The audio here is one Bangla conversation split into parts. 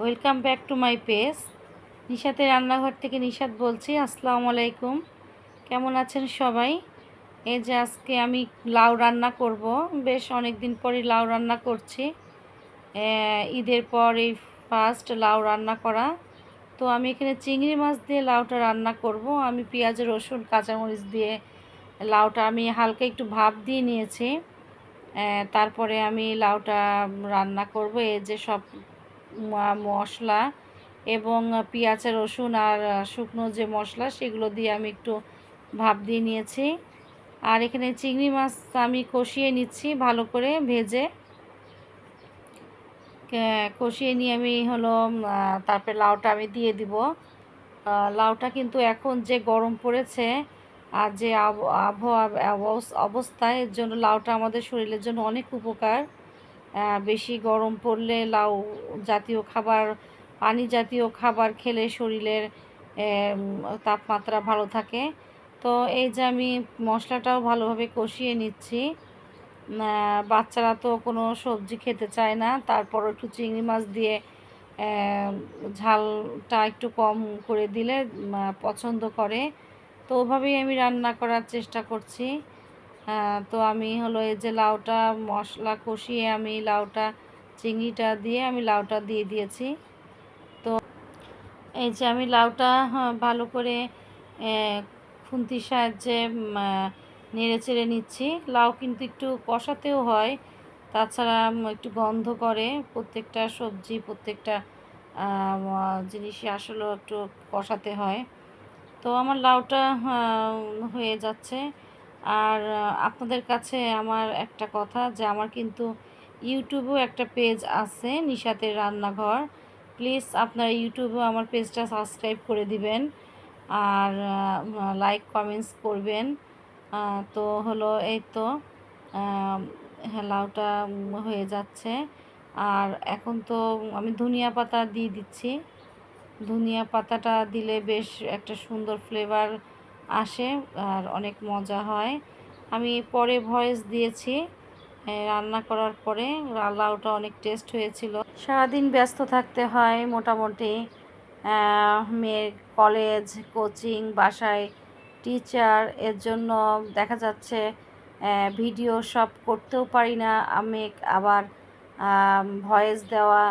Welcome back to my page. নিশাতের রান্নাঘর থেকে নিশাত বলছি, আসসালামু আলাইকুম। কেমন আছেন সবাই? এই যে আজকে আমি লাউ রান্না করব। বেশ অনেক দিন পরই লাউ রান্না করছি। ঈদের পর এই ফার্স্ট লাউ রান্না করা। তো আমি এখানে চিংড়ি মাছ দিয়ে লাউটা রান্না করব। আমি পেঁয়াজ, রসুন, কাঁচামরিচ দিয়ে লাউটা আমি হালকা একটু ভাপ দিয়ে নিয়েছি। তারপরে আমি লাউটা রান্না করব। এই যে সব মশলা এবং পেঁয়াজ রসুন আর শুকনো যে মশলা সেগুলো দিয়ে আমি একটু ভাপ দিয়ে নিয়েছি। আর এখানে চিংড়ি মাছ আমি কষিয়ে নিচ্ছি ভালো করে ভেজে। কষিয়ে নিয়ে আমি হলো তারপরে লাউটা আমি দিয়ে দিব। লাউটা কিন্তু এখন যে গরম পড়েছে আর যে আবহাওয়া অবস্থা, এর জন্য লাউটা আমাদের শরীরের জন্য অনেক উপকার। বেশি গরম পড়লে লাউ জাতীয় খাবার, পানি জাতীয় খাবার খেলে শরীরের তাপমাত্রা ভালো থাকে। তো এই যে আমি মশলাটাও ভালোভাবে কষিয়ে নিচ্ছি। বাচ্চারা তো কোনো সবজি খেতে চায় না। তারপর একটু চিংড়ি মাছ দিয়ে ঝালটা একটু কম করে দিলে পছন্দ করে। তো ওভাবেই আমি রান্না করার চেষ্টা করছি। তো আমি হলো এই যে লাউটা মশলা কষিয়ে আমি লাউটা চিংড়িটা দিয়ে আমি লাউটা দিয়ে দিয়েছি। তো এই যে আমি লাউটা হ্যাঁ, ভালো করে খুন্তির সাহায্যে নেড়ে চেড়ে নিচ্ছি। লাউ কিন্তু একটু কষাতেও হয় তাছাড়া একটু গন্ধ করে। প্রত্যেকটা সবজি প্রত্যেকটা জিনিসই আসলেও একটু কষাতে হয়। তো আমার লাউটা হয়ে যাচ্ছে। আর আপনাদের কাছে আমার একটা কথা যে আমার কিন্তু ইউটিউবেও একটা পেজ আছে নিশাতের রান্নাঘর। প্লিজ আপনারা ইউটিউবেও আমার পেজটা সাবস্ক্রাইব করে দিবেন। আর লাইক কমেন্টস করবেন। তো হলো এই তো লাউটা হয়ে যাচ্ছে। আর এখন তো আমি ধনিয়া পাতা দিয়ে দিচ্ছি। ধনিয়া পাতাটা দিলে বেশ একটা সুন্দর ফ্লেভার আসে আর অনেক মজা হয়। আমি পরে ভয়েস দিয়েছি রান্না করার পরে লাউটা অনেক টেস্ট হয়েছিল। সারাদিন ব্যস্ত থাকতে হয় মোটামুটি। মেয়ের কলেজ, কোচিং, বাসায় টিচার, এর জন্য দেখা যাচ্ছে ভিডিও সব করতেও পারি না। আমি আবার ভয়েস দেওয়া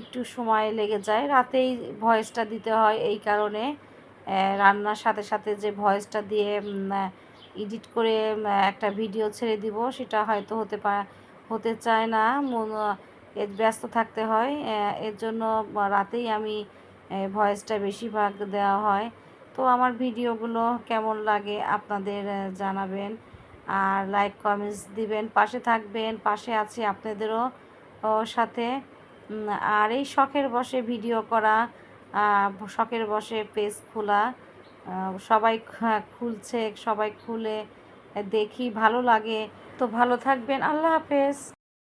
একটু সময় লেগে যায়। রাতেই ভয়েসটা দিতে হয় এই কারণে। রান্নার সাথে সাথে যে ভয়েসটা দিয়ে এডিট করে একটা ভিডিও ছেড়ে দিব, সেটা হয়তো হতে পা, হতে চায় না। মন ব্যস্ত থাকতে হয়। এর জন্য রাতেই আমি ভয়েসটা বেশিরভাগ দেওয়া হয়। তো আমার ভিডিওগুলো কেমন লাগে আপনাদের জানাবেন। আর লাইক কমেন্টস দিবেন। পাশে থাকবেন, পাশে আছি আপনাদেরও সাথে। আর এই শখের বসে ভিডিও করা শখের বসে পেজ খোলা সবাই খুলছে, সবাই খুলে দেখি, ভালো লাগে। তো ভালো থাকবেন, আল্লাহ হাফেজ।